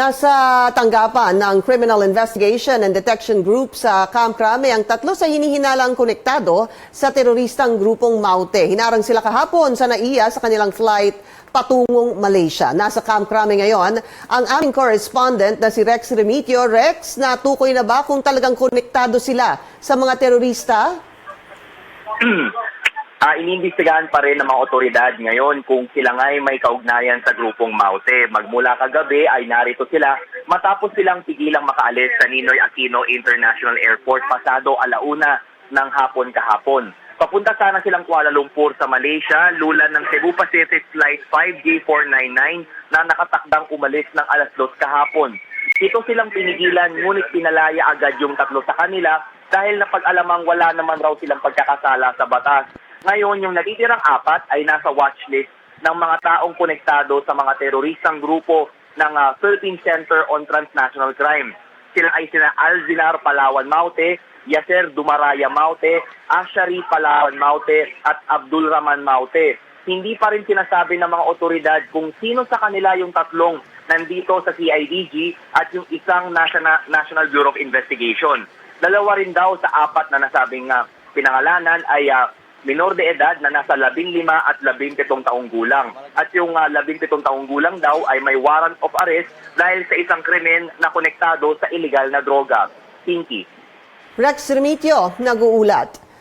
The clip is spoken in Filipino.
Nasa tanggapan ng Criminal Investigation and Detection Group sa Camp Crame ang tatlo sa hinihinalang konektado sa teroristang grupong Maute. Hinarang sila kahapon sa NAIA sa kanilang flight patungong Malaysia. Nasa Camp Crame ngayon ang aming correspondent na si Rex Remitio. Rex, natukoy na ba kung talagang konektado sila sa mga terorista? Ah, iniimbestigahan pa rin ng mga otoridad ngayon kung sila nga ay may kaugnayan sa grupong Maute. Magmula kagabi ay narito sila matapos silang pigilang makaalis sa Ninoy Aquino International Airport pasado alauna ng hapon kahapon. Papunta sana silang Kuala Lumpur sa Malaysia, lula ng Cebu Pacific Flight 5G499 na nakatakdang umalis ng alas 2 kahapon. Ito silang pinigilan ngunit pinalaya agad yung tatlo sa kanila dahil napag-alamang wala naman raw silang pagkakasala sa batas. Ngayon, yung natitirang apat ay nasa watchlist ng mga taong konektado sa mga teroristang grupo ng ah, Philippine Center on Transnational Crime. Sila ay sina Alzinar Palawan Maute, Yasser Dumaraya Maute, Ashari Palawan Maute at Abdul Rahman Maute. Hindi pa rin sinasabi ng mga otoridad kung sino sa kanila yung tatlong nandito sa CIDG at yung isang National, National Bureau of Investigation. Dalawa rin daw sa apat na nasabing ah, pinangalanan ay ah, minor de edad na nasa 15 at 17 taong gulang. At yung uh, 17 taong gulang daw ay may warrant of arrest dahil sa isang krimen na konektado sa illegal na droga. Pinky. Rex Remitio, nag-uulat.